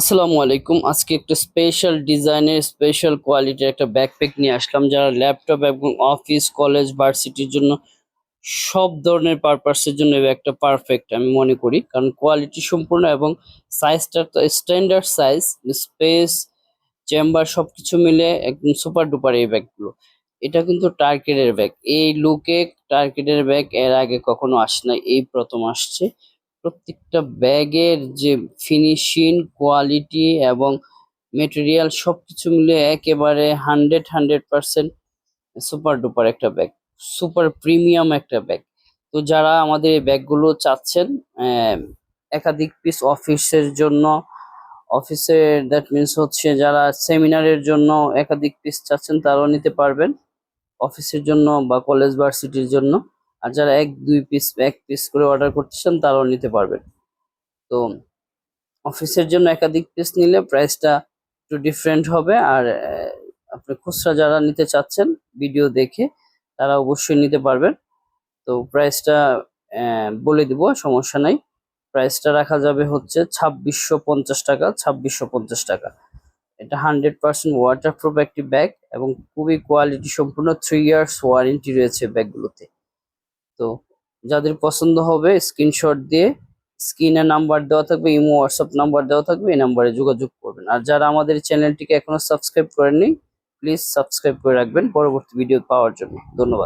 আসসালামু আলাইকুম। আজকে একটা স্পেশাল ডিজাইনের স্পেশাল কোয়ালিটির একটা ব্যাকপ্যাক নিয়ে আসলাম, যারা ল্যাপটপ এবং অফিস কলেজ ভার্সিটির জন্য সব ধরনের পারপাসের জন্য ব্যাগটা পারফেক্ট আমি মনে করি। কারণ কোয়ালিটি সম্পূর্ণ এবং সাইজটা তো স্ট্যান্ডার্ড সাইজ স্পেস চেম্বার সবকিছু মিলে একদম সুপার ডুপার এই ব্যাগগুলো এটা কিন্তু টার্গেটের ব্যাগ এই লুকে টার্গেটের ব্যাগ এর আগে কখনো আসে নাই, এই প্রথম আসছে। প্রত্যেকটা ব্যাগের যে ফিনিশিং কোয়ালিটি এবং মেটেরিয়াল সবকিছু মিলে একেবারে hundred hundred percent super duper একটা ব্যাগ সুপার প্রিমিয়াম একটা ব্যাগ তো যারা আমাদের এই ব্যাগগুলো চাচ্ছেন একাধিক পিস অফিসের জন্য অফিসের দ্যাট মিনস হচ্ছে যারা সেমিনারের জন্য একাধিক পিস চাচ্ছেন, তারাও নিতে পারবেন। অফিসের জন্য বা কলেজ ভার্সিটির জন্য। আর যারা এক, দুই পিস এক পিস করে অর্ডার করতেছেন, তারাও নিতে পারবেন। তো অফিসের জন্য একাধিক পিস নিলে প্রাইসটা একটু ডিফারেন্ট হবে। আর আপনি খুচরা যারা নিতে চাচ্ছেন ভিডিও দেখে তারা অবশ্যই নিতে পারবেন। তো প্রাইসটা বলে দিব, সমস্যা নাই। প্রাইসটা রাখা যাবে হচ্ছে ছাব্বিশশো পঞ্চাশ টাকা, ছাব্বিশশো পঞ্চাশ টাকা। এটা হান্ড্রেড পার্সেন্ট ওয়াটারপ্রুফ একটি ব্যাগ এবং খুবই কোয়ালিটি সম্পূর্ণ থ্রি ইয়ার্স ওয়ারেন্টি রয়েছে ব্যাগগুলোতে তো যাদের পছন্দ হবে স্ক্রিনশট দিয়ে স্ক্রিনে নাম্বার দেওয়া থাকবে, ইমো হোয়াটসঅ্যাপ নাম্বার দেওয়া থাকবে, এই নাম্বারে যোগাযোগ করবেন। আর যারা আমাদের চ্যানেলটিকে এখনও সাবস্ক্রাইব করেননি প্লিজ সাবস্ক্রাইব করে রাখবেন। পরবর্তী ভিডিও পাওয়ার জন্য। ধন্যবাদ।